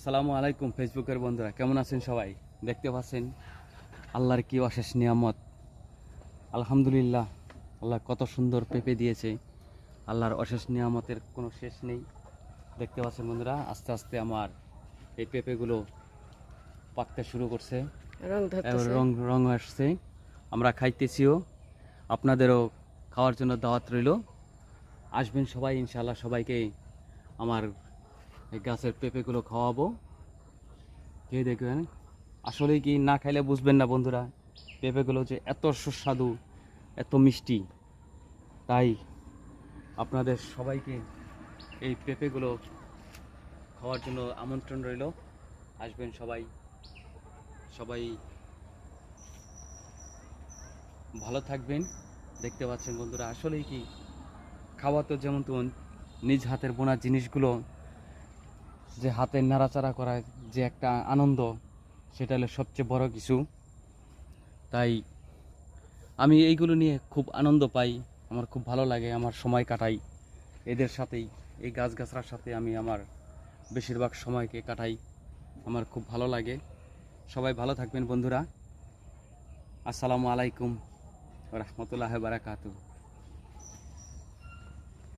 আসসালামু আলাইকুম ফেসবুকের বন্ধুরা কেমন আছেন সবাই? দেখতে পাচ্ছেন? আল্লাহর কি অশেষ নিয়ামত। আলহামদুলিল্লাহ আল্লাহ কত সুন্দর পেঁপে দিয়েছে। আল্লাহর অশেষ নিয়ামতের কোনো শেষ নেই। দেখতে পাচ্ছেন বন্ধুরা আস্তে আস্তে আমার এই পেঁপেগুলো পাকতে শুরু করছে। রং রং আসছে। আমরা খাইতেছিও। আপনাদেরও খাওয়ার জন্য দাওয়াত রইল। আসবেন সবাই ইনশাল্লাহ সবাইকে আমার এই গাছের পেঁপেগুলো খাওয়াবো। খেয়ে দেখবেন? আসলে কি না খাইলে বুঝবেন না বন্ধুরা, পেঁপেগুলো যে এত সুস্বাদু, এত মিষ্টি। তাই আপনাদের সবাইকে এই পেঁপেগুলো খাওয়ার জন্য আমন্ত্রণ রইল। আসবেন সবাই। সবাই ভালো থাকবেন। দেখতে পাচ্ছেন বন্ধুরা, আসলেই কি? খাওয়া তো যেমন তেমন নিজ হাতের বোনা জিনিসগুলো যে হাতের নাড়াচাড়া করার যে একটা আনন্দ, সেটা হলো সবচেয়ে বড় কিছু। তাই আমি এইগুলো নিয়ে খুব আনন্দ পাই, আমার খুব ভালো লাগে, আমার সময় কাটাই। এদের সাথেই, এই গাছগাছড়ার সাথে আমি আমার বেশিরভাগ সময়কে কাটাই, আমার খুব ভালো লাগে। সবাই ভালো থাকবেন বন্ধুরা। আসসালামু আলাইকুম রহমতুল্লাহ বারাকাতু